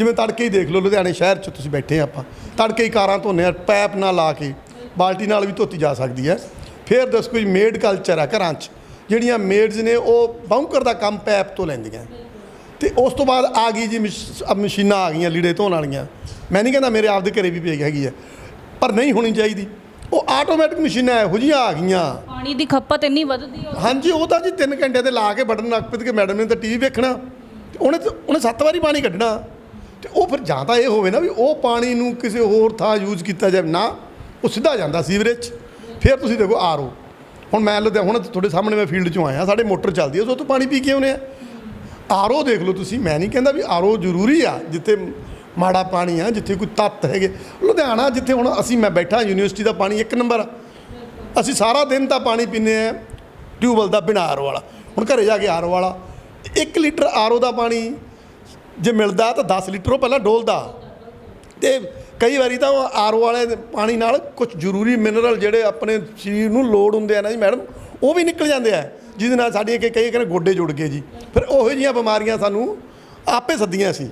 ਜਿਵੇਂ ਤੜਕੇ ਹੀ ਦੇਖ ਲਓ ਲੁਧਿਆਣੇ ਸ਼ਹਿਰ 'ਚ ਤੁਸੀਂ ਬੈਠੇ ਆਪਾਂ। ਤੜਕੇ ਹੀ ਕਾਰਾਂ ਧੋਨੇ ਆ ਪੈਪ ਨਾਲ ਲਾ ਕੇ ਬਾਲਟੀ ਨਾਲ ਵੀ ਧੋਤੀ ਜਾ ਸਕਦੀ ਹੈ। ਫਿਰ ਦੱਸ ਕੋਈ ਮੇਡ ਕਲਚਰ ਆ ਘਰਾਂ 'ਚ। ਜਿਹੜੀਆਂ ਮੇਡਸ ਨੇ ਉਹ ਬਾਉਂਕਰ ਦਾ ਕੰਮ ਪੈਪ ਤੋਂ ਲੈਂਦੀਆਂ। ਤੇ ਉਸ ਤੋਂ ਬਾਅਦ ਆ ਗਈ ਜੀ ਮਸ਼ੀਨਾਂ ਆ ਗਈਆਂ ਲੀੜੇ ਧੋਣ ਵਾਲੀਆਂ। ਮੈਂ ਨਹੀਂ ਕਹਿੰਦਾ ਮੇਰੇ ਆਪ ਦੇ ਘਰੇ ਵੀ ਪਈ ਹੈਗੀ ਹੈ ਪਰ ਨਹੀਂ ਹੋਣੀ ਚਾਹੀਦੀ। ਉਹ ਆਟੋਮੈਟਿਕ ਮਸ਼ੀਨਾਂ ਇਹੋ ਜਿਹੀਆਂ ਆ ਗਈਆਂ। ਪਾਣੀ ਦੀ ਖਪਤ ਇੰਨੀ ਵੱਧਦੀ ਹੈ ਹਾਂਜੀ ਉਹ ਤਾਂ ਜੀ 3 ਘੰਟੇ ਤੇ ਲਾ ਕੇ ਬਟਨ ਨੱਕ ਪਿੱਤ ਕੇ ਮੈਡਮ ਨੇ ਤਾਂ ਟੀਵੀ ਵੇਖਣਾ। ਉਹਨੇ ਉਹਨੇ 7 ਵਾਰੀ ਪਾਣੀ ਕੱਢਣਾ। ਤੇ ਉਹ ਫਿਰ ਜਾਂ ਤਾਂ ਇਹ ਹੋਵੇ ਨਾ ਵੀ ਉਹ ਪਾਣੀ ਨੂੰ ਕਿਸੇ ਹੋਰ ਥਾਂ ਯੂਜ਼ ਕੀਤਾ ਜਾਵੇ। ਨਾ, ਉਹ ਸਿੱਧਾ ਜਾਂਦਾ ਸੀਵਰੇਜ। ਫਿਰ ਤੁਸੀਂ ਦੇਖੋ ਆਰਓ ਹੁਣ ਮੈਂ ਲੁਧਿਆਣਾ ਹੁਣ ਤੁਹਾਡੇ ਸਾਹਮਣੇ ਮੈਂ ਫੀਲਡ 'ਚੋਂ ਆਇਆ, ਸਾਡੇ ਮੋਟਰ ਚੱਲਦੀ ਹੈ, ਉਸ ਤੋਂ ਪਾਣੀ ਪੀ ਕੇ ਆਉਨੇ ਆ। ਆਰਓ ਦੇਖ ਲਓ ਤੁਸੀਂ, ਮੈਂ ਨਹੀਂ ਕਹਿੰਦਾ ਵੀ ਆਰਓ ਜ਼ਰੂਰੀ ਆ, ਜਿੱਥੇ ਮਾੜਾ ਪਾਣੀ ਆ, ਜਿੱਥੇ ਕੋਈ ਤੱਤ ਹੈਗੇ। ਲੁਧਿਆਣਾ, ਜਿੱਥੇ ਹੁਣ ਅਸੀਂ ਮੈਂ ਬੈਠਾ ਯੂਨੀਵਰਸਿਟੀ ਦਾ ਪਾਣੀ ਇੱਕ ਨੰਬਰ ਅਸੀਂ ਸਾਰਾ ਦਿਨ ਤਾਂ ਪਾਣੀ ਪੀਂਦੇ ਆ, ਟਿਊਬਵੈਲ ਦਾ ਬਿਨਾਂ ਆਰਓ ਵਾਲਾ। ਹੁਣ ਘਰੇ ਜਾ ਕੇ ਆਰਓ ਵਾਲਾ। 1 ਲੀਟਰ ਆਰਓ ਦਾ ਪਾਣੀ ਜੇ ਮਿਲਦਾ ਤਾਂ 10 ਲੀਟਰ ਉਹ ਪਹਿਲਾਂ ਡੋਲਦਾ। ਤੇ ਕਈ ਵਾਰੀ ਤਾਂ ਆਰਓ ਵਾਲੇ ਪਾਣੀ ਨਾਲ ਕੁਝ ਜ਼ਰੂਰੀ ਮਿਨਰਲ ਜਿਹੜੇ ਆਪਣੇ ਸਰੀਰ ਨੂੰ ਲੋੜ ਹੁੰਦੇ ਆ ਨਾ ਜੀ ਮੈਡਮ ਉਹ ਵੀ ਨਿਕਲ ਜਾਂਦੇ ਆ। ਜਿਹਦੇ ਨਾਲ ਸਾਡੀਆਂ ਕਿ ਕਈ ਕਹਿੰਦੇ ਗੋਡੇ ਜੁੜ ਗਏ ਜੀ। ਫਿਰ ਉਹੋ ਜਿਹੀਆਂ ਬਿਮਾਰੀਆਂ ਸਾਨੂੰ ਆਪੇ ਸੱਦੀਆਂ ਸੀ।